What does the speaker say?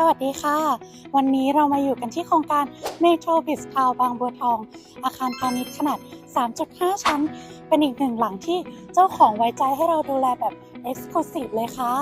สวัสดีค่ะ วันนี้เรามาอยู่กันที่โครงการเมโทรบิสทาวบางบัวทอง อาคารพาณิชย์ขนาด 3.5 ชั้น เป็นอีกหนึ่งหลังที่เจ้าของไว้ใจให้เราดูแลแบบ Exclusive เลยค่ะ